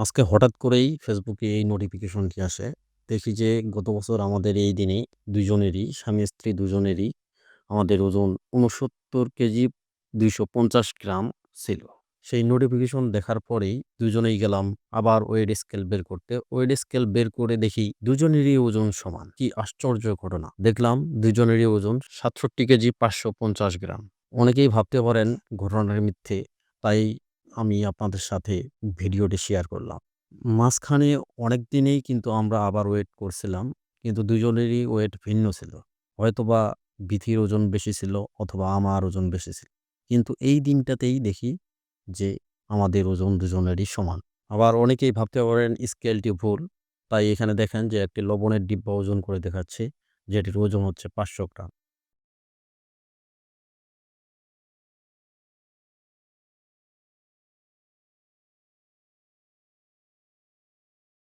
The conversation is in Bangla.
আজকে হঠাৎ করেই ফেসবুকে এই নোটিফিকেশনটি আসে। দেখি যে গত বছর আমাদের এই দিনে দুজনেরই স্বামী-স্ত্রী দুজনেরই আমাদের ওজন ৬৯ কেজি ২৫০ গ্রাম ছিল। সেই নোটিফিকেশন দেখার পরেই দুজনেই গেলাম আবার ওয়েট স্কেল বের করতে। ওয়েট স্কেল বের করে দেখি দুজনেরই ওজন সমান। কি আশ্চর্য ঘটনা! দেখলাম দুজনেরই ওজন ৬৭ কেজি ৫৫০ গ্রাম। অনেকেই ভাবতে পারেন ঘটনার মিথ্যে। তাই আমি আপনাদের সাথে ভিডিওটি শেয়ার করলাম। মাঝখানে অনেক দিনেই কিন্তু আমরা আবার ওয়েট করছিলাম। কিন্তু দুজনেরই ওয়েট ভিন্ন ছিল। হয়তোবা বিথির ওজন বেশি ছিল অথবা আমার ওজন বেশি ছিল। কিন্তু এই দিনটাতেই দেখি যে আমাদের ওজন দুজনেরই সমান। আবার অনেকেই ভাবতে পারেন স্কেলটি ভুল। তাই এখানে দেখেন যে একটি লবণের ডিব্বা ওজন করে দেখাচ্ছে, যেটির ওজন হচ্ছে ৫০০ গ্রাম।